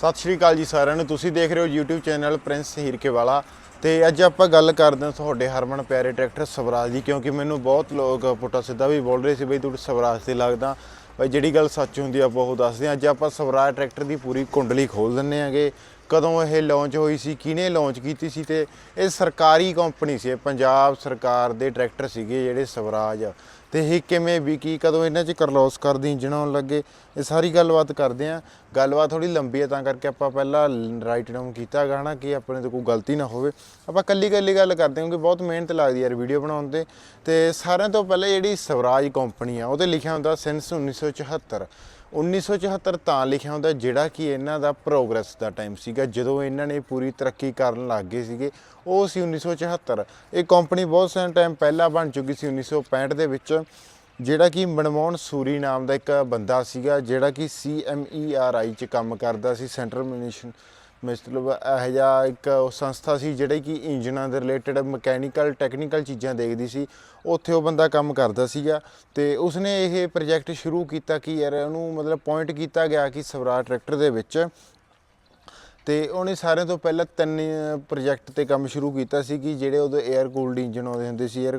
ਸਤਿ ਸ਼੍ਰੀ ਅਕਾਲ ਜੀ ਸਾਰਿਆਂ ਨੂੰ। ਤੁਸੀਂ ਦੇਖ ਰਹੇ ਹੋ YouTube ਚੈਨਲ ਪ੍ਰਿੰਸ ਹੀਰਕੇ ਵਾਲਾ ਤੇ ਅੱਜ ਆਪਾਂ ਗੱਲ ਕਰਦੇ ਹਾਂ ਤੁਹਾਡੇ ਹਰਮਨ ਪਿਆਰੇ ਟਰੈਕਟਰ ਸਵਰਾਜ ਦੀ, ਕਿਉਂਕਿ ਮੈਨੂੰ ਬਹੁਤ ਲੋਕ ਪੁੱਟਾ ਸਿੱਧਾ ਵੀ ਬੋਲ ਰਹੇ ਸੀ ਬਈ ਤੂੰ ਸਵਰਾਜ ਤੇ ਲੱਗਦਾ। ਬਈ ਜਿਹੜੀ ਗੱਲ ਸੱਚ ਹੁੰਦੀ ਆ, ਆਪਾਂ ਉਹ ਦੱਸਦੇ ਹਾਂ। ਅੱਜ ਆਪਾਂ ਸਵਰਾਜ ਟਰੈਕਟਰ ਦੀ ਪੂਰੀ ਕੁੰਡਲੀ ਖੋਲ ਦਿੰਨੇ ਆਂਗੇ ਕਦੋਂ ਇਹ ਲਾਂਚ ਹੋਈ ਸੀ, ਕਿਹਨੇ ਲਾਂਚ ਕੀਤੀ ਸੀ ਤੇ ਇਹ ਸਰਕਾਰੀ ਕੰਪਨੀ ਸੀ ਪੰਜਾਬ ਸਰਕਾਰ ਦੇ ਟਰੈਕਟਰ ਸੀਗੇ ਜਿਹੜੇ ਸਵਰਾਜ। ਤੇ ਇਹ ਕਿਵੇਂ ਵਿਕੀ, ਕਦੋਂ ਇਹਨਾਂ 'ਚ ਕਰਲੋਸ ਕਰਦੀ ਇੰਜਣ ਆਉਣ ਲੱਗੇ? ਇਹ ਸਾਰੀ ਗੱਲਬਾਤ ਕਰਦੇ ਆਂ। ਗੱਲਬਾਤ ਥੋੜੀ ਲੰਬੀ ਹੈ ਤਾਂ ਕਰਕੇ ਆਪਾਂ ਪਹਿਲਾਂ ਰਾਈਟ ਡਾਊਨ ਕੀਤਾ ਗਾ ਨਾ ਕਿ ਆਪਣੇ ਤੋਂ ਕੋਈ ਗਲਤੀ ਨਾ ਹੋਵੇ। ਆਪਾਂ ਕੱਲੀ ਕੱਲੀ ਗੱਲ ਕਰਦੇ ਹਾਂ, ਕਿਉਂਕਿ ਬਹੁਤ ਮਿਹਨਤ ਲੱਗਦੀ ਯਾਰ ਵੀਡੀਓ ਬਣਾਉਣ ਤੇ। ਤੇ ਸਾਰਿਆਂ ਤੋਂ ਪਹਿਲਾਂ ਜਿਹੜੀ ਸਵਰਾਜ ਕੰਪਨੀ ਆ, ਉਹਦੇ ਲਿਖਿਆ ਹੁੰਦਾ ਸਿੰਸ 1974 1974 ਤਾਂ ਲਿਖਿਆ ਹੁੰਦਾ ਜਿਹੜਾ ਕਿ ਇਹਨਾਂ ਦਾ ਪ੍ਰੋਗਰੈਸ ਦਾ ਟਾਈਮ ਸੀਗਾ, ਜਦੋਂ ਇਹਨਾਂ ਨੇ ਪੂਰੀ ਤਰੱਕੀ ਕਰਨ ਲੱਗ ਗਏ ਸੀਗੇ, ਉਹ ਸੀ 1974 ਇਹ ਕੰਪਨੀ ਬਹੁਤ ਸਾਰਾ ਟਾਈਮ ਪਹਿਲਾਂ ਬਣ ਚੁੱਕੀ ਸੀ 1965 ਦੇ ਵਿੱਚ, ਜਿਹੜਾ ਕਿ ਮਨਮੋਹਨ ਸੂਰੀ ਨਾਮ ਦਾ ਇੱਕ ਬੰਦਾ ਸੀਗਾ, ਜਿਹੜਾ ਕਿ CMERI ਚ ਕੰਮ ਕਰਦਾ ਸੀ ਸੈਂਟਰਲ ਮਿਨੀਸ਼ਨ ਮਤਲਬ ਇਹ ਜਿਹਾ ਇੱਕ ਉਹ ਸੰਸਥਾ ਸੀ ਜਿਹੜੀ ਕਿ ਇੰਜਨਾਂ ਦੇ ਰਿਲੇਟਡ ਮਕੈਨੀਕਲ ਟੈਕਨੀਕਲ ਚੀਜ਼ਾਂ ਦੇਖਦੀ ਸੀ। ਉੱਥੇ ਉਹ ਬੰਦਾ ਕੰਮ ਕਰਦਾ ਸੀਗਾ ਤੇ ਉਸਨੇ ਇਹ ਪ੍ਰੋਜੈਕਟ ਸ਼ੁਰੂ ਕੀਤਾ ਕਿ ਯਾਰ ਉਹਨੂੰ ਮਤਲਬ ਪੁਆਇੰਟ ਕੀਤਾ ਗਿਆ ਕਿ ਸਵਰਾਜ ਟਰੈਕਟਰ ਦੇ ਵਿੱਚ ਤੇ ਉਹਨੇ ਸਾਰਿਆਂ ਤੋਂ ਪਹਿਲਾਂ ਤਿੰਨ ਪ੍ਰੋਜੈਕਟ ਤੇ ਕੰਮ ਸ਼ੁਰੂ ਕੀਤਾ ਸੀ ਕਿ ਜਿਹੜੇ ਉਦੋਂ 에ਅਰ ਕੂਲਡ ਇੰਜਨ ਆਉਂਦੇ ਹੁੰਦੇ ਸੀ 에ਅਰ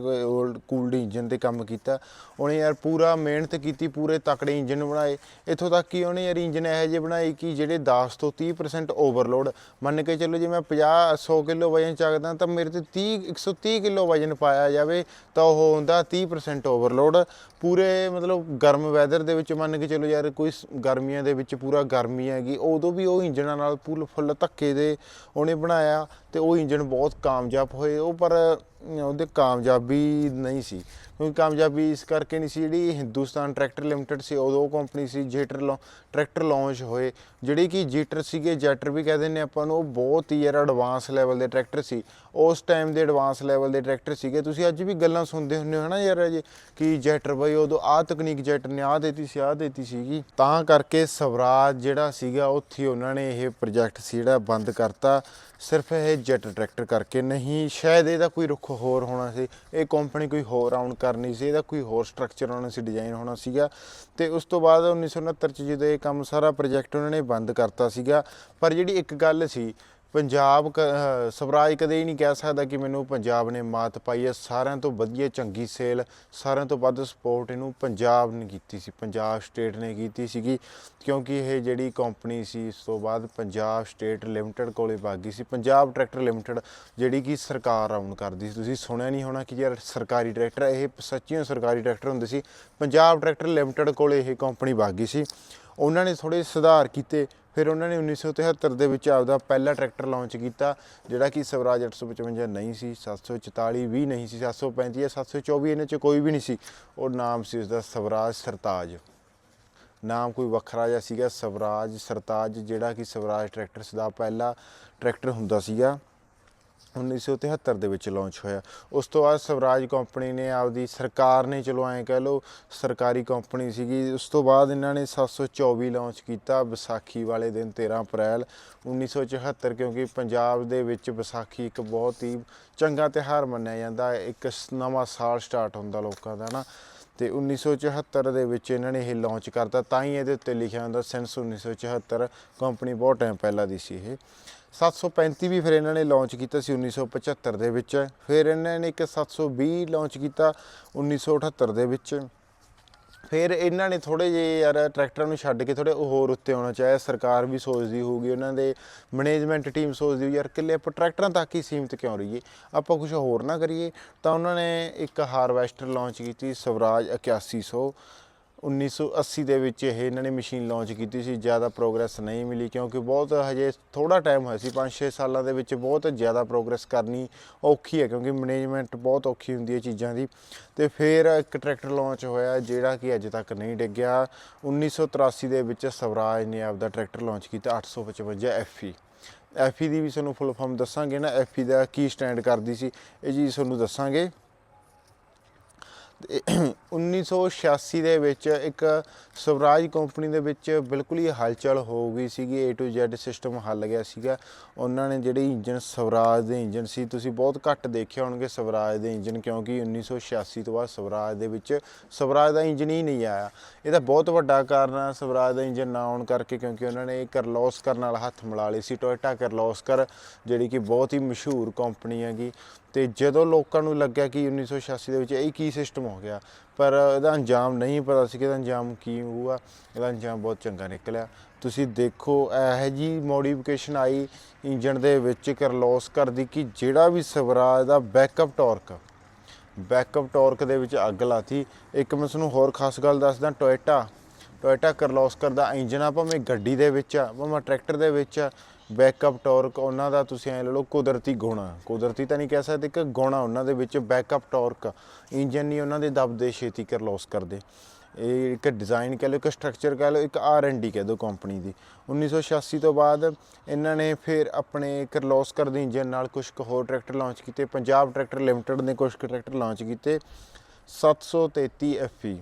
ਕੂਲਡ ਇੰਜਨ ਤੇ ਕੰਮ ਕੀਤਾ। ਉਹਨੇ ਯਾਰ ਪੂਰਾ ਮਿਹਨਤ ਕੀਤੀ, ਪੂਰੇ ਤਕੜੇ ਇੰਜਨ ਬਣਾਏ। ਇੱਥੋਂ ਤੱਕ ਕਿ ਉਹਨੇ ਯਾਰ ਇੰਜਨ ਇਹੋ ਜਿਹੇ ਬਣਾਏ ਕਿ ਜਿਹੜੇ 10 ਤੋਂ 30% ਓਵਰਲੋਡ ਮੰਨ ਕੇ ਚੱਲੋ ਜੇ ਮੈਂ 50 100 ਕਿਲੋ ਵਜਨ ਚੱਕਦਾ ਤਾਂ ਮੇਰੇ ਤੇ 30 130 ਕਿਲੋ ਵਜਨ ਪਾਇਆ ਜਾਵੇ ਤਾਂ ਉਹ ਹੁੰਦਾ 30% ਓਵਰਲੋਡ ਪੂਰੇ ਮਤਲਬ ਗਰਮ ਵੈਦਰ ਦੇ ਵਿੱਚ ਮੰਨ ਕੇ ਚੱਲੋ ਯਾਰ ਕੋਈ ਸ- ਗਰਮੀਆਂ ਦੇ ਵਿੱਚ ਪੂਰਾ ਗਰਮੀ ਹੈਗੀ, ਉਦੋਂ ਵੀ ਉਹ ਇੰਜਨਾਂ ਨਾਲ ਪੂਲ ਫੁੱਲ ਧੱਕੇ ਦੇ ਉਹਨੇ ਬਣਾਇਆ ਤੇ ਉਹ ਇੰਜਨ ਬਹੁਤ ਕਾਮਯਾਬ ਹੋਏ। ਉਹ ਪਰ ਉਹਦੇ ਕਾਮਯਾਬੀ ਨਹੀਂ ਸੀ। ਕਿਉਂਕਿ ਕਾਮਯਾਬੀ ਇਸ ਕਰਕੇ ਨਹੀਂ ਸੀ ਜਿਹੜੀ ਹਿੰਦੁਸਤਾਨ ਟਰੈਕਟਰ ਲਿਮਟਿਡ ਸੀ, ਉਦੋਂ ਕੰਪਨੀ ਸੀ ਜੇਟਰ ਲਾ, ਟਰੈਕਟਰ ਲਾਂਚ ਹੋਏ। ਜਿਹੜੇ ਕਿ ਜੀਟਰ ਸੀਗੇ, ਜੈਟਰ ਵੀ ਕਹਿੰਦੇ ਨੇ ਆਪਾਂ ਨੂੰ, ਉਹ ਬਹੁਤ ਹੀ ਯਾਰ ਐਡਵਾਂਸ ਲੈਵਲ ਦੇ ਟਰੈਕਟਰ ਸੀ। ਉਸ ਟਾਈਮ ਦੇ ਐਡਵਾਂਸ ਲੈਵਲ ਦੇ ਟਰੈਕਟਰ ਸੀਗੇ। ਤੁਸੀਂ ਅੱਜ ਵੀ ਗੱਲਾਂ ਸੁਣਦੇ ਹੁੰਦੇ ਹੋ ਹਨਾ ਯਾਰ ਜੀ ਕਿ ਜੈਟਰ ਬਈ ਉਦੋਂ ਆਹ ਤਕਨੀਕ ਜੈਟਰ ਨੇ ਆਹ ਦੇਤੀ ਸੀ, ਆਹ ਦੇਤੀ ਸੀਗੀ। ਤਾਂ ਕਰਕੇ ਸਵਰਾਜ ਜਿਹੜਾ ਸੀਗਾ, ਉੱਥੇ ਉਹਨਾਂ ਨੇ ਇਹ ਪ੍ਰੋਜੈਕਟ ਸੀ ਜਿਹੜਾ ਬੰਦ ਕਰਤਾ। ਸਿਰਫ ਇਹ ਜੈਟਰ ਟਰੈਕਟਰ ਕਰਕੇ ਨਹੀਂ, ਸ਼ਾਇਦ ਇਹਦਾ ਕੋਈ ਰੁੱਖ ਹੋਰ ਹੋਣਾ ਸੀ। ਇਹ ਕੰਪਨੀ ਕੋਈ ਹੋਰ ਆਉਣ ਕਰਨੀ ਸੀ, ਇਹਦਾ ਕੋਈ ਹੋਰ ਸਟਰਕਚਰ ਹੋਣਾ ਸੀ ਡਿਜ਼ਾਈਨ ਹੋਣਾ ਸੀਗਾ। ਤੇ ਉਸ ਤੋਂ ਬਾਅਦ 1969 ਚ ਜਦੋਂ ਇਹ ਕੰਮ ਸਾਰਾ ਪ੍ਰੋਜੈਕਟ ਉਹਨਾਂ ਨੇ ਬੰਦ ਕਰਤਾ ਸੀਗਾ, ਪਰ ਜਿਹੜੀ ਇੱਕ ਗੱਲ ਸੀ ਪੰਜਾਬ ਕ- ਸਵਰਾਜ ਕਦੇ ਹੀ ਨਹੀਂ ਕਹਿ ਸਕਦਾ ਕਿ ਮੈਨੂੰ ਪੰਜਾਬ ਨੇ ਮਾਤ ਪਾਈ ਹੈ। ਸਾਰਿਆਂ ਤੋਂ ਵਧੀਆ ਚੰਗੀ ਸੇਲ, ਸਾਰਿਆਂ ਤੋਂ ਵੱਧ ਸਪੋਰਟ ਇਹਨੂੰ ਪੰਜਾਬ ਨੇ ਕੀਤੀ ਸੀ। ਪੰਜਾਬ ਸਟੇਟ ਨੇ ਕੀਤੀ ਸੀਗੀ, ਕਿਉਂਕਿ ਇਹ ਜਿਹੜੀ ਕੰਪਨੀ ਸੀ, ਇਸ ਤੋਂ ਬਾਅਦ ਪੰਜਾਬ ਸਟੇਟ ਲਿਮਟਿਡ ਕੋਲੇ ਬਾਗੀ ਸੀ। ਪੰਜਾਬ ਟਰੈਕਟਰ ਲਿਮਟਿਡ ਜਿਹੜੀ ਕਿ ਸਰਕਾਰ ਆਉਣ ਕਰਦੀ ਸੀ। ਤੁਸੀਂ ਸੁਣਿਆ ਨਹੀਂ ਹੋਣਾ ਕਿ ਯਾਰ ਸਰਕਾਰੀ ਟਰੈਕਟਰ ਇਹ ਸੱਚੀਓ ਸਰਕਾਰੀ ਟਰੈਕਟਰ ਹੁੰਦੇ ਸੀ। ਪੰਜਾਬ ਟਰੈਕਟਰ ਲਿਮਟਿਡ ਕੋਲੇ ਇਹ ਕੰਪਨੀ ਬਾਗੀ ਸੀ। ਉਹਨਾਂ ਨੇ ਥੋੜੇ ਸੁਧਾਰ ਕੀਤੇ। ਫਿਰ ਉਹਨਾਂ ਨੇ 1973 ਦੇ ਵਿੱਚ ਆਪਦਾ ਪਹਿਲਾ ਟਰੈਕਟਰ ਲਾਂਚ ਕੀਤਾ, ਜਿਹੜਾ ਕਿ ਸਵਰਾਜ 855 ਨਹੀਂ ਸੀ 744 ਵੀ ਨਹੀਂ ਸੀ 735 ਜਾਂ 724 ਇਹਨਾਂ ਚ ਕੋਈ ਵੀ ਨਹੀਂ ਸੀ। ਉਹ ਨਾਮ ਸੀ ਉਸਦਾ ਸਵਰਾਜ ਸਰਤਾਜ। ਨਾਮ ਕੋਈ ਵੱਖਰਾ ਜਿਹਾ ਸੀਗਾ, ਸਵਰਾਜ ਸਰਤਾਜ, ਜਿਹੜਾ ਕਿ ਸਵਰਾਜ ਟਰੈਕਟਰਸ ਦਾ ਪਹਿਲਾ ਟਰੈਕਟਰ ਹੁੰਦਾ ਸੀਗਾ। 1973 ਦੇ ਵਿੱਚ ਲਾਂਚ ਹੋਇਆ। ਉਸ ਤੋਂ ਬਾਅਦ ਸਵਰਾਜ ਕੰਪਨੀ ਨੇ ਆਪਦੀ ਸਰਕਾਰ ਨੇ, ਚਲੋ ਐਂ ਕਹਿ ਲਓ, ਸਰਕਾਰੀ ਕੰਪਨੀ ਸੀਗੀ, ਉਸ ਤੋਂ ਬਾਅਦ ਇਹਨਾਂ ਨੇ 724 ਲਾਂਚ ਕੀਤਾ ਵਿਸਾਖੀ ਵਾਲੇ ਦਿਨ 13 ਅਪ੍ਰੈਲ 1974 ਕਿਉਂਕਿ ਪੰਜਾਬ ਦੇ ਵਿੱਚ ਵਿਸਾਖੀ ਇੱਕ ਬਹੁਤ ਹੀ ਚੰਗਾ ਤਿਉਹਾਰ ਮੰਨਿਆ ਜਾਂਦਾ। ਇੱਕ ਨਵਾਂ ਸਾਲ ਸਟਾਰਟ ਹੁੰਦਾ ਲੋਕਾਂ ਦਾ ਨਾ ਤੇ 1974 ਦੇ ਵਿੱਚ ਇਹਨਾਂ ਨੇ ਇਹ ਲਾਂਚ ਕਰਤਾ। ਤਾਂ ਹੀ ਇਹਦੇ ਉੱਤੇ ਲਿਖਿਆ ਹੁੰਦਾ ਸਿੰਸ 1974 ਕੰਪਨੀ ਬਹੁਤ ਟਾਈਮ ਪਹਿਲਾਂ ਦੀ ਸੀ ਇਹ। 735 ਵੀ ਫਿਰ ਇਹਨਾਂ ਨੇ ਲਾਂਚ ਕੀਤਾ ਸੀ 1975 ਦੇ ਵਿੱਚ। ਫਿਰ ਇਹਨਾਂ ਨੇ ਇੱਕ 720 ਲਾਂਚ ਕੀਤਾ 1978 ਦੇ ਵਿੱਚ। ਫਿਰ ਇਹਨਾਂ ਨੇ ਥੋੜੇ ਜਿਹੇ ਯਾਰ ਟਰੈਕਟਰਾਂ ਨੂੰ ਛੱਡ ਕੇ ਥੋੜੇ ਹੋਰ ਉੱਤੇ ਆਉਣਾ ਚਾਹਿਆ। ਸਰਕਾਰ ਵੀ ਸੋਚਦੀ ਹੋਊਗੀ, ਉਹਨਾਂ ਦੇ ਮੈਨੇਜਮੈਂਟ ਟੀਮ ਸੋਚਦੀ ਹੋਊ, ਯਾਰ ਕਿੱਲੇ ਆਪਾਂ ਟਰੈਕਟਰਾਂ ਤੱਕ ਹੀ ਸੀਮਿਤ ਕਿਉਂ ਰਹੀਏ? ਆਪਾਂ ਕੁਝ ਹੋਰ ਨਾ ਕਰੀਏ। ਤਾਂ ਉਹਨਾਂ ਨੇ ਇੱਕ ਹਾਰਵੈਸਟਰ ਲਾਂਚ ਕੀਤੀ, ਸਵਰਾਜ 8100 1980 ਦੇ ਵਿੱਚ ਇਹ ਇਹਨਾਂ ਨੇ ਮਸ਼ੀਨ ਲਾਂਚ ਕੀਤੀ ਸੀ, ਜ਼ਿਆਦਾ ਪ੍ਰੋਗਰੈਸ ਨਹੀਂ ਮਿਲੀ ਕਿਉਂਕਿ ਬਹੁਤ ਹਜੇ ਥੋੜਾ ਟਾਈਮ ਹੋਇਆ ਸੀ 5-6 ਸਾਲਾਂ ਦੇ ਵਿੱਚ ਬਹੁਤ ਜ਼ਿਆਦਾ ਪ੍ਰੋਗਰੈਸ ਕਰਨੀ ਔਖੀ ਹੈ ਕਿਉਂਕਿ ਮੈਨੇਜਮੈਂਟ ਬਹੁਤ ਔਖੀ ਹੁੰਦੀ ਹੈ ਚੀਜ਼ਾਂ ਦੀ। ਤੇ ਫਿਰ ਇੱਕ ਟਰੈਕਟਰ ਲਾਂਚ ਹੋਇਆ ਜਿਹੜਾ ਕਿ ਅੱਜ ਤੱਕ ਨਹੀਂ ਡਿੱਗਿਆ। 1983 ਦੇ ਵਿੱਚ ਸਵਰਾਜ ਨੇ ਆਪਦਾ ਟਰੈਕਟਰ ਲਾਂਚ ਕੀਤਾ 855 FE ਐਫਈ ਦੀ ਵੀ ਤੁਹਾਨੂੰ ਫੁੱਲ ਫਾਰਮ ਦੱਸਾਂਗੇ ਨਾ ਐਫਈ ਦਾ ਕੀ ਸਟੈਂਡ ਕਰਦੀ ਸੀ, ਇਹ ਜੀ ਤੁਹਾਨੂੰ ਦੱਸਾਂਗੇ। 1986 ਦੇ ਵਿੱਚ ਇੱਕ ਸਵਰਾਜ ਕੰਪਨੀ ਦੇ ਵਿੱਚ ਬਿਲਕੁਲ ਹੀ ਹਲਚਲ ਹੋ ਗਈ ਸੀਗੀ। A to Z ਸਿਸਟਮ ਹੱਲ ਗਿਆ ਸੀਗਾ। ਉਹਨਾਂ ਨੇ ਜਿਹੜੇ ਇੰਜਨ ਸਵਰਾਜ ਦੇ ਇੰਜਨ ਸੀ, ਤੁਸੀਂ ਬਹੁਤ ਘੱਟ ਦੇਖੇ ਹੋਣਗੇ ਸਵਰਾਜ ਦੇ ਇੰਜਨ ਕਿਉਂਕਿ 1986 ਤੋਂ ਬਾਅਦ ਸਵਰਾਜ ਦੇ ਵਿੱਚ ਸਵਰਾਜ ਦਾ ਇੰਜਨ ਹੀ ਨਹੀਂ ਆਇਆ। ਇਹਦਾ ਬਹੁਤ ਵੱਡਾ ਕਾਰਨ ਆ ਸਵਰਾਜ ਦਾ ਇੰਜਨ ਨਾ ਆਉਣ ਕਰਕੇ, ਕਿਉਂਕਿ ਉਹਨਾਂ ਨੇ ਕਰਲੋਸਕਰ ਨਾਲ ਹੱਥ ਮਿਲਾ ਲਈ ਸੀ। ਟੋਇਟਾ ਕਰਲੋਸਕਰ ਜਿਹੜੀ ਕਿ ਬਹੁਤ ਹੀ ਮਸ਼ਹੂਰ ਕੰਪਨੀ ਹੈਗੀ। ਤੇ ਜਦੋਂ ਲੋਕਾਂ ਨੂੰ ਲੱਗਿਆ ਕਿ 1986 ਦੇ ਵਿੱਚ ਇਹ ਕੀ ਸਿਸਟਮ ਹੋ ਗਿਆ, ਪਰ ਇਹਦਾ ਅੰਜਾਮ ਨਹੀਂ ਪਤਾ ਸੀ ਕਿ ਇਹਦਾ ਅੰਜਾਮ ਕੀ ਹੋਊਗਾ, ਇਹਦਾ ਅੰਜਾਮ ਬਹੁਤ ਚੰਗਾ ਨਿਕਲਿਆ। ਤੁਸੀਂ ਦੇਖੋ, ਇਹ ਜੀ ਮੋਡੀਫਿਕੇਸ਼ਨ ਆਈ ਇੰਜਨ ਦੇ ਵਿੱਚ ਕਰਲੋਸ ਕਰਦੀ ਕਿ ਜਿਹੜਾ ਵੀ ਸਵਰਾਜ ਦਾ ਬੈਕਅਪ ਟਾਰਕ ਬੈਕਅਪ ਟਾਰਕ ਦੇ ਵਿੱਚ ਅੱਗ ਲਾਤੀ। ਇੱਕ ਮੈਂ ਤੁਹਾਨੂੰ ਹੋਰ ਖਾਸ ਗੱਲ ਦੱਸਦਾ ਟੋਇਟਾ ਟੋਇਟਾ ਕਰਲੋਸਕਰ ਦਾ ਇੰਜਨ ਆ, ਭਾਵੇਂ ਗੱਡੀ ਦੇ ਵਿੱਚ ਆ, ਭਾਵੇਂ ਟਰੈਕਟਰ ਦੇ ਵਿੱਚ ਆ, ਬੈਕਅਪ ਟਾਰਕ ਉਹਨਾਂ ਦਾ ਤੁਸੀਂ ਐ ਲੈ ਲਓ ਕੁਦਰਤੀ ਗੁਣ ਕੁਦਰਤੀ ਤਾਂ ਨਹੀਂ ਕਹਿ ਸਕਦੇ ਕਿ ਗੁਣ ਉਹਨਾਂ ਦੇ ਵਿੱਚ, ਬੈਕਅਪ ਟਾਰਕ ਇੰਜਨ ਨਹੀਂ ਉਹਨਾਂ ਦੇ ਦਬਦੇ ਛੇਤੀ ਕਰਲੋਸਕਰ ਦੇ। ਇਹ ਇੱਕ ਡਿਜ਼ਾਈਨ ਕਹਿ ਲਓ, ਇੱਕ ਸਟਰਕਚਰ ਕਹਿ ਲਓ, ਇੱਕ ਆਰ ਐਂਡ ਡੀ ਕਹਿ ਦਿਓ ਕੰਪਨੀ ਦੀ। 1986 ਤੋਂ ਬਾਅਦ ਇਹਨਾਂ ਨੇ ਫਿਰ ਆਪਣੇ ਕਰਲੋਸਕਰ ਦੇ ਇੰਜਨ ਨਾਲ ਕੁਝ ਕੁ ਹੋਰ ਟਰੈਕਟਰ ਲਾਂਚ ਕੀਤੇ। ਪੰਜਾਬ ਟਰੈਕਟਰ ਲਿਮਟਿਡ ਨੇ ਕੁਝ ਕੁ ਟਰੈਕਟਰ ਲਾਂਚ ਕੀਤੇ। 733 FE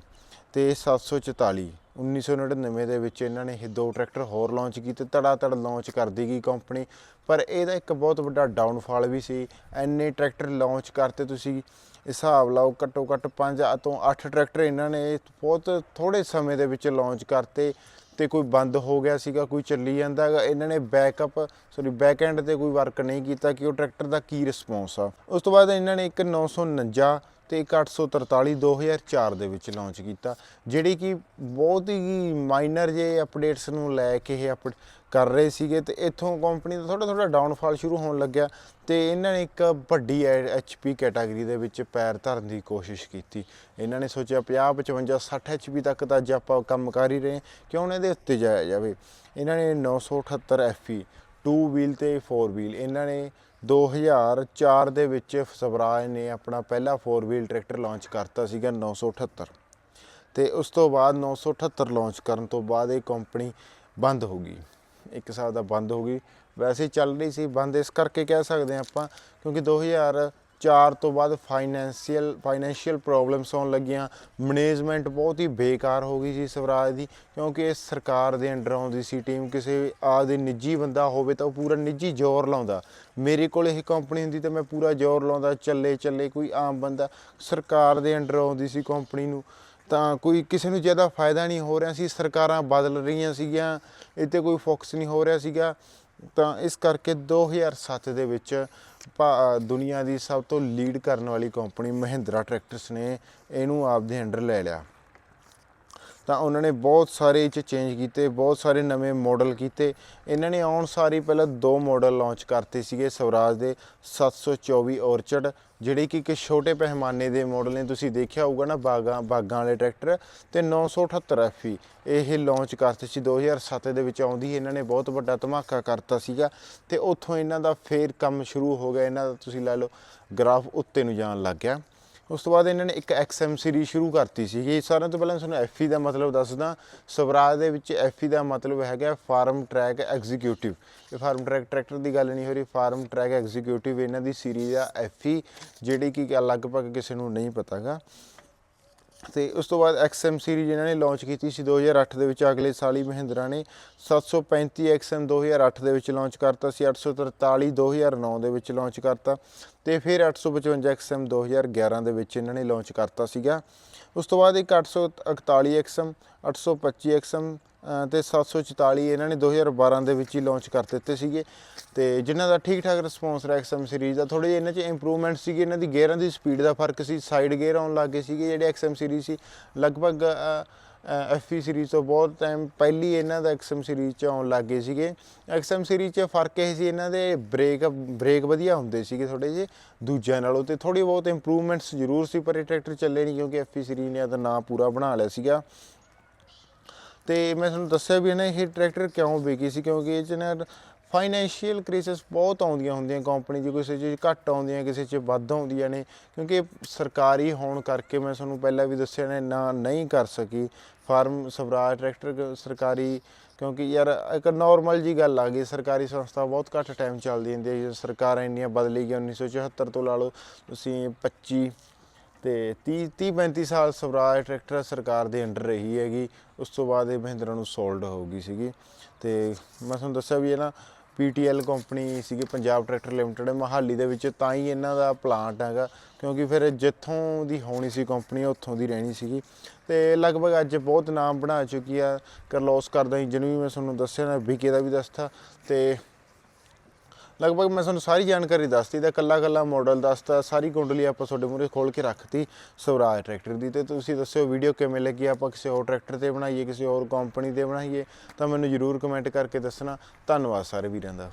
ਤੇ 744 1999 ਦੇ ਵਿੱਚ ਇਹਨਾਂ ਨੇ ਇਹ ਦੋ ਟਰੈਕਟਰ ਹੋਰ ਲਾਂਚ ਕੀਤੇ ਤੜਾ ਤੜ ਲਾਂਚ ਕਰਦੀ ਗਈ ਕੰਪਨੀ ਪਰ ਇਹਦਾ ਇੱਕ ਬਹੁਤ ਵੱਡਾ ਡਾਊਨਫਾਲ ਵੀ ਸੀ। ਐਨੇ ਟਰੈਕਟਰ ਲਾਂਚ ਕਰਤੇ ਤੁਸੀਂ, ਹਿਸਾਬ ਲਾਓ ਘੱਟੋ ਘੱਟ 5 ਤੋਂ 8 ਟਰੈਕਟਰ ਇਹਨਾਂ ਨੇ ਬਹੁਤ ਥੋੜੇ ਸਮੇਂ ਦੇ ਵਿੱਚ ਲਾਂਚ ਕਰਤੇ ਤੇ ਕੋਈ ਬੰਦ ਹੋ ਗਿਆ ਸੀਗਾ, ਕੋਈ ਚੱਲੀ ਜਾਂਦਾ ਹੈਗਾ। ਇਹਨਾਂ ਨੇ ਬੈਕਅਪ ਸੌਰੀ ਬੈਕ ਐਂਡ ਤੇ ਕੋਈ ਵਰਕ ਨਹੀਂ ਕੀਤਾ ਕਿ ਉਹ ਟਰੈਕਟਰ ਦਾ ਕੀ ਰਿਸਪੌਂਸ ਆ। ਉਸ ਤੋਂ ਬਾਅਦ ਇਹਨਾਂ ਨੇ ਇੱਕ 949 ਤੇ ਇੱਕ 843 2004 ਦੇ ਵਿੱਚ ਲਾਂਚ ਕੀਤਾ, ਜਿਹੜੀ ਕਿ ਬਹੁਤ ਹੀ ਮਾਈਨਰ ਜੇ ਅਪਡੇਟਸ ਨੂੰ ਲੈ ਕੇ ਇਹ ਅਪ ਕਰ ਰਹੇ ਸੀਗੇ ਤੇ ਇੱਥੋਂ ਕੰਪਨੀ ਦਾ ਥੋੜਾ ਥੋੜਾ ਡਾਊਨਫਾਲ ਸ਼ੁਰੂ ਹੋਣ ਲੱਗਿਆ ਤੇ ਇਹਨਾਂ ਨੇ ਇੱਕ ਵੱਡੀ ਐਚਪੀ ਕੈਟਾਗਰੀ ਦੇ ਵਿੱਚ ਪੈਰ ਧਰਨ ਦੀ ਕੋਸ਼ਿਸ਼ ਕੀਤੀ। ਇਹਨਾਂ ਨੇ ਸੋਚਿਆ 50 55 60 ਐਚਪੀ ਤੱਕ ਤਾਂ ਅੱਜ ਆਪਾਂ ਕੰਮ ਕਰ ਹੀ ਰਹੇ ਕਿਉਂ ਨਾ ਇਹਦੇ ਉੱਤੇ ਜਾਇਆ ਜਾਵੇ। ਇਹਨਾਂ ਨੇ 978 ਐਫਈ ਟੂ ਵੀਲ ਤੇ 4 ਵੀਲ ਇਹਨਾਂ ਨੇ 2004 ਦੇ ਵਿੱਚ ਸਵਰਾਜ ਨੇ ਆਪਣਾ ਪਹਿਲਾ 4 ਵੀਲ ਟਰੈਕਟਰ ਲਾਂਚ ਕਰਤਾ ਸੀਗਾ 978 ਤੇ ਉਸ ਤੋਂ ਬਾਅਦ 978 ਲਾਂਚ ਕਰਨ ਤੋਂ ਬਾਅਦ ਇਹ ਕੰਪਨੀ ਬੰਦ ਹੋ ਗਈ। ਇੱਕ ਸਾਲ ਦਾ ਬੰਦ ਹੋ ਗਈ। ਵੈਸੇ ਚੱਲ ਰਹੀ ਸੀ, ਬੰਦ ਇਸ ਕਰਕੇ ਕਹਿ ਸਕਦੇ ਹਾਂ ਆਪਾਂ, ਕਿਉਂਕਿ 2004 ਤੋਂ ਬਾਅਦ ਫਾਈਨੈਂਸ਼ੀਅਲ ਫਾਈਨੈਂਸ਼ੀਅਲ ਪ੍ਰੋਬਲਮਸ ਆਉਣ ਲੱਗੀਆਂ। ਮੈਨੇਜਮੈਂਟ ਬਹੁਤ ਹੀ ਬੇਕਾਰ ਹੋ ਗਈ ਸੀ ਸਵਰਾਜ ਦੀ, ਕਿਉਂਕਿ ਇਹ ਸਰਕਾਰ ਦੇ ਅੰਡਰ ਆਉਂਦੀ ਸੀ, ਟੀਮ ਕਿਸੇ ਆਦੇ ਨਿੱਜੀ ਬੰਦਾ ਹੋਵੇ ਤਾਂ ਉਹ ਪੂਰਾ ਨਿੱਜੀ ਜ਼ੋਰ ਲਾਉਂਦਾ। ਮੇਰੇ ਕੋਲ ਇਹ ਕੰਪਨੀ ਹੁੰਦੀ ਤਾਂ ਮੈਂ ਪੂਰਾ ਜ਼ੋਰ ਲਾਉਂਦਾ, ਚੱਲੇ ਚੱਲੇ, ਕੋਈ ਆਮ ਬੰਦਾ ਸਰਕਾਰ ਦੇ ਅੰਡਰ ਆਉਂਦੀ ਸੀ ਕੰਪਨੀ ਨੂੰ। ਤਾਂ ਕੋਈ ਕਿਸੇ ਨੂੰ ਜ਼ਿਆਦਾ ਫਾਇਦਾ ਨਹੀਂ ਹੋ ਰਿਹਾ ਸੀ, ਸਰਕਾਰਾਂ ਬਦਲ ਰਹੀਆਂ ਸੀਗੀਆਂ ਇਹ 'ਤੇ ਕੋਈ ਫੋਕਸ ਨਹੀਂ ਹੋ ਰਿਹਾ ਸੀਗਾ। ਤਾਂ ਇਸ ਕਰਕੇ 2007 ਦੇ ਵਿੱਚ ਦੁਨੀਆ ਦੀ ਸਭ ਤੋਂ ਲੀਡ ਕਰਨ ਵਾਲੀ ਕੰਪਨੀ ਮਹਿੰਦਰਾ ਟਰੈਕਟਰਸ ਨੇ, ਇਹਨੂੰ ਆਪਦੇ ਅੰਡਰ ਲੈ ਲਿਆ। ਤਾਂ ਉਹਨਾਂ ਨੇ ਬਹੁਤ ਸਾਰੇ ਇਹ 'ਚ ਚੇਂਜ ਕੀਤੇ, ਬਹੁਤ ਸਾਰੇ ਨਵੇਂ ਮਾਡਲ ਕੀਤੇ। ਇਹਨਾਂ ਨੇ ਆਉਣ ਸਾਰੀ ਪਹਿਲਾਂ ਦੋ ਮਾਡਲ ਲਾਂਚ ਕਰਤੇ ਸੀਗੇ ਸਵਰਾਜ ਦੇ 724 ਔਰਚਡ ਜਿਹੜੇ ਕਿ ਇੱਕ ਛੋਟੇ ਪੈਮਾਨੇ ਦੇ ਮਾਡਲ ਨੇ। ਤੁਸੀਂ ਦੇਖਿਆ ਹੋਊਗਾ ਨਾ ਬਾਗਾਂ ਬਾਗਾਂ ਵਾਲੇ ਟਰੈਕਟਰ ਤੇ 978 ਐਫਈ ਇਹ ਲਾਂਚ ਕਰਤੇ ਸੀ। 2007 ਦੇ ਵਿੱਚ ਆਉਂਦੀ ਇਹਨਾਂ ਨੇ ਬਹੁਤ ਵੱਡਾ ਧਮਾਕਾ ਕਰਤਾ ਸੀਗਾ ਤੇ ਉੱਥੋਂ ਇਹਨਾਂ ਦਾ ਫੇਰ ਕੰਮ ਸ਼ੁਰੂ ਹੋ ਗਿਆ। ਇਹਨਾਂ ਦਾ ਤੁਸੀਂ ਲੈ ਲਓ ਗ੍ਰਾਫ ਉੱਤੇ ਨੂੰ ਜਾਣ ਲੱਗ ਗਿਆ। ਉਸ ਤੋਂ ਬਾਅਦ ਇਹਨਾਂ ਨੇ ਇੱਕ XM ਸੀਰੀਜ਼ ਸ਼ੁਰੂ ਕਰਤੀ ਸੀਗੀ। ਸਾਰਿਆਂ ਤੋਂ ਪਹਿਲਾਂ ਮੈਂ ਤੁਹਾਨੂੰ FE ਦਾ ਮਤਲਬ ਦੱਸਦਾ। ਸਵਰਾਜ ਦੇ ਵਿੱਚ FE ਦਾ ਮਤਲਬ ਹੈਗਾ ਫਾਰਮ ਟਰੈਕ ਐਗਜ਼ੀਕਿਊਟਿਵ ਇਹ ਫਾਰਮ ਟਰੈਕ ਟਰੈਕਟਰ ਦੀ ਗੱਲ ਨਹੀਂ ਹੋ ਰਹੀ ਫਾਰਮ ਟਰੈਕ ਐਗਜ਼ੀਕਿਊਟਿਵ ਇਹਨਾਂ ਦੀ ਸੀਰੀਜ਼ ਆ FE ਜਿਹੜੀ ਕਿ ਲਗਭਗ ਕਿਸੇ ਨੂੰ ਨਹੀਂ ਪਤਾਗਾ। ਤੇ ਉਸ ਤੋਂ ਬਾਅਦ XM ਸੀਰੀਜ਼ ਇਹਨਾਂ ਨੇ ਲਾਂਚ ਕੀਤੀ ਸੀ 2008 ਦੇ ਵਿੱਚ। ਅਗਲੇ ਸਾਲ ਹੀ ਮਹਿੰਦਰਾ ਨੇ 735 XM 2008 ਦੇ ਵਿੱਚ ਲਾਂਚ ਕਰਤਾ ਸੀ 843 2009 ਦੇ ਵਿੱਚ ਲਾਂਚ ਕਰਤਾ ਤੇ ਫਿਰ 855 XM 2011 ਦੇ ਵਿੱਚ ਇਹਨਾਂ ਨੇ ਲਾਂਚ ਕਰਤਾ ਸੀਗਾ। ਉਸ ਤੋਂ ਬਾਅਦ ਇੱਕ 841 XM 825 XM ਅ, ਤੇ 744 ਇਹਨਾਂ ਨੇ 2012 ਦੇ ਵਿੱਚ ਹੀ ਲਾਂਚ ਕਰ ਦਿੱਤੇ ਸੀਗੇ। ਤੇ ਜਿਨ੍ਹਾਂ ਦਾ ਠੀਕ ਠਾਕ ਰਿਸਪੌਂਸ ਰਿਹਾ XM ਸੀਰੀਜ਼ ਦਾ ਥੋੜੇ ਜਿਹੇ ਇਹਨਾਂ 'ਚ ਇੰਪਰੂਵਮੈਂਟ ਸੀਗੇ ਇਹਨਾਂ ਦੀ ਗੇਅਰਾਂ ਦੀ ਸਪੀਡ ਦਾ ਫ਼ਰਕ ਸੀ ਸਾਈਡ ਗੇਅਰ ਆਉਣ ਲੱਗ ਗਏ ਸੀਗੇ ਜਿਹੜੇ XM ਸੀਰੀਜ਼ ਸੀ। ਲਗਭਗ ਐਫਈ ਸੀਰੀਜ਼ ਤੋਂ ਬਹੁਤ ਟਾਈਮ ਪਹਿਲੀ ਇਹਨਾਂ ਦਾ XM ਸੀਰੀਜ਼ 'ਚ ਆਉਣ ਲੱਗ ਗਏ ਸੀਗੇ। XM ਸੀਰੀਜ਼ 'ਚ ਫ਼ਰਕ ਇਹ ਸੀ ਇਹਨਾਂ ਦੇ ਬ੍ਰੇਕ ਬ੍ਰੇਕ ਵਧੀਆ ਹੁੰਦੇ ਸੀਗੇ ਥੋੜੇ ਜਿਹੇ। ਦੂਜਿਆਂ ਨਾਲੋਂ ਤੇ ਥੋੜੀ ਬਹੁਤ ਇੰਪਰੂਵਮੈਂਟਸ ਜ਼ਰੂਰ ਸੀ, ਪਰ ਇਹ ਟਰੈਕਟਰ ਚੱਲੇ ਨਹੀਂ ਕਿਉਂਕਿ ਐਫਈ ਸੀਰੀਜ਼ ਨੇ ਇਹਦਾ ਨਾਂ ਪੂਰਾ ਬਣਾ ਲਿਆ ਸੀਗਾ। ਤੇ ਮੈਂ ਤੁਹਾਨੂੰ ਦੱਸਿਆ ਵੀ ਨਾ, ਇਹ ਟਰੈਕਟਰ ਕਿਉਂ ਵਿਕੀ ਸੀ? ਕਿਉਂਕਿ ਇਹ ਚ ਨਾ ਫਾਈਨੈਂਸ਼ੀਅਲ ਕ੍ਰਾਈਸਿਸ ਬਹੁਤ ਆਉਂਦੀਆਂ ਹੁੰਦੀਆਂ ਕੰਪਨੀ 'ਚ ਕਿਸੇ 'ਚ ਘੱਟ ਆਉਂਦੀਆਂ, ਕਿਸੇ 'ਚ ਵੱਧ ਆਉਂਦੀਆਂ ਨੇ, ਕਿਉਂਕਿ ਸਰਕਾਰੀ ਹੋਣ ਕਰਕੇ ਮੈਂ ਤੁਹਾਨੂੰ ਪਹਿਲਾਂ ਵੀ ਦੱਸਿਆ ਨੇ, ਨਾ ਨਹੀਂ ਕਰ ਸਕੀ ਫਾਰਮ ਸਵਰਾਜ ਟਰੈਕਟਰ ਸਰਕਾਰੀ, ਕਿਉਂਕਿ ਯਾਰ ਇੱਕ ਨਾਰਮਲ ਜੀ ਗੱਲ ਆ ਗਈ, ਸਰਕਾਰੀ ਸੰਸਥਾ ਬਹੁਤ ਘੱਟ ਟਾਈਮ ਚੱਲਦੀ ਹੁੰਦੀ ਹੈ ਸਰਕਾਰਾਂ ਇੰਨੀਆਂ ਬਦਲੀ ਗਈਆਂ 1974 ਤੋਂ ਲਾ ਲਓ, ਤੁਸੀਂ 25 ਤੇ 30 30 35 ਸਾਲ ਸਵਰਾਜ ਟਰੈਕਟਰ ਸਰਕਾਰ ਦੇ ਅੰਡਰ ਰਹੀ ਹੈਗੀ, ਉਸ ਤੋਂ ਬਾਅਦ ਇਹ ਮਹਿੰਦਰਾ ਨੂੰ ਸੋਲਡ ਹੋ ਗਈ ਸੀਗੀ। ਤੇ ਮੈਂ ਤੁਹਾਨੂੰ ਦੱਸਿਆ ਵੀ ਇਹ ਨਾ ਪੀਟੀਐਲ ਕੰਪਨੀ ਸੀਗੀ ਪੰਜਾਬ ਟਰੈਕਟਰ ਲਿਮਟਿਡ ਮਹਾਲੀ ਦੇ ਵਿੱਚ, ਤਾਂ ਹੀ ਇਹਨਾਂ ਦਾ ਪਲਾਂਟ ਹੈਗਾ, ਕਿਉਂਕਿ ਫਿਰ ਜਿੱਥੋਂ ਦੀ ਹੋਣੀ ਸੀ ਕੰਪਨੀ, ਉੱਥੋਂ ਦੀ ਰਹਿਣੀ ਸੀਗੀ। ਤੇ ਲਗਭਗ ਅੱਜ ਬਹੁਤ ਨਾਮ ਬਣਾ ਚੁੱਕੀ ਆ। ਕਰਲੋਸ ਕਰਦਾ ਜਿਹਨੂੰ ਵੀ ਮੈਂ ਤੁਹਾਨੂੰ ਦੱਸਿਆ ਨਾ ਵਿਕੇ ਦਾ ਵੀ ਦੱਸਤਾ। ਤੇ ਲਗਭਗ ਮੈਂ ਤੁਹਾਨੂੰ ਸਾਰੀ ਜਾਣਕਾਰੀ ਦੱਸਤੀ ਤੇ ਕੱਲਾ ਕੱਲਾ ਮਾਡਲ ਦੱਸਤਾ, ਸਾਰੀ ਕੁੰਡਲੀ ਆਪਾਂ ਤੁਹਾਡੇ ਮੂਹਰੇ ਖੋਲ ਕੇ ਰੱਖਤੀ ਸਵਰਾਜ ਟਰੈਕਟਰ ਦੀ। ਤੇ ਤੁਸੀਂ ਦੱਸਿਓ ਵੀਡੀਓ ਕਿਵੇਂ ਲੱਗੀ? ਆਪਾਂ ਕਿਸੇ ਹੋਰ ਟਰੈਕਟਰ ਤੇ ਬਣਾਈਏ, ਕਿਸੇ ਹੋਰ ਕੰਪਨੀ ਤੇ ਬਣਾਈਏ? ਤਾਂ ਮੈਨੂੰ ਜਰੂਰ ਕਮੈਂਟ ਕਰਕੇ ਦੱਸਣਾ। ਧੰਨਵਾਦ ਸਾਰੇ ਵੀਰਾਂ ਦਾ।